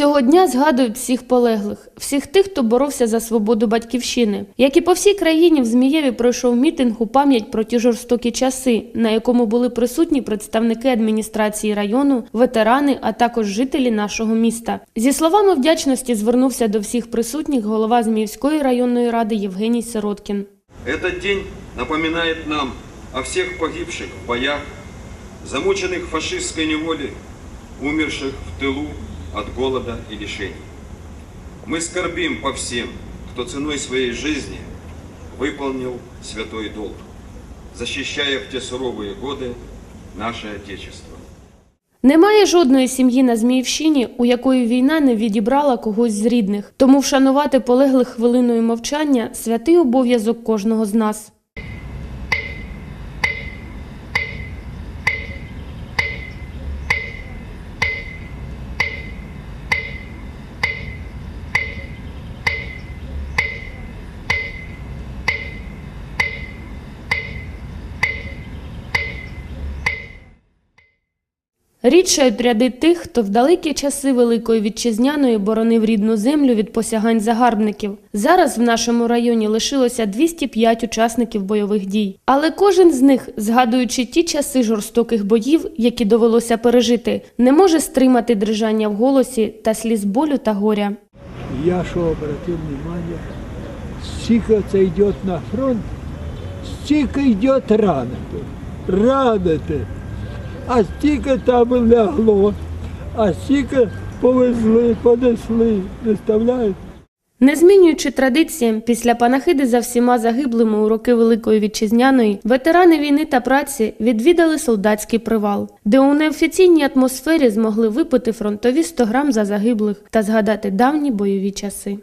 Цього дня згадують всіх полеглих, всіх тих, хто боровся за свободу батьківщини. Як і по всій країні, в Змієві пройшов мітинг у пам'ять про ті жорстокі часи, на якому були присутні представники адміністрації району, ветерани, а також жителі нашого міста. Зі словами вдячності звернувся до всіх присутніх голова Зміївської районної ради Євгеній Сироткін. Этот день напоминает нам о всех погибших в боях, замученных фашистской неволей, умерших в тылу от голода и лишений. Мы скорбим по всем, кто ценой своей жизни выполнил святой долг, защищая в те суровые годы наше Отечество. Немає жодної сім'ї на Зміївщині, у якої війна не відібрала когось з рідних. Тому вшанувати полеглих хвилиною мовчання святий обов'язок кожного з нас. Рідшають ряди тих, хто в далекі часи Великої Вітчизняної боронив рідну землю від посягань загарбників. Зараз в нашому районі лишилося 205 учасників бойових дій. Але кожен з них, згадуючи ті часи жорстоких боїв, які довелося пережити, не може стримати дрижання в голосі та сліз болю та горя. Я что обратил внимание, столько це йде на фронт, стільки йде рано-то, рано-то, а стільки там лягло, а стільки повезли, понесли, представляєте? Не змінюючи традиціям, після панахиди за всіма загиблими у роки Великої Вітчизняної, ветерани війни та праці відвідали солдатський привал, де у неофіційній атмосфері змогли випити фронтові 100 грам за загиблих та згадати давні бойові часи.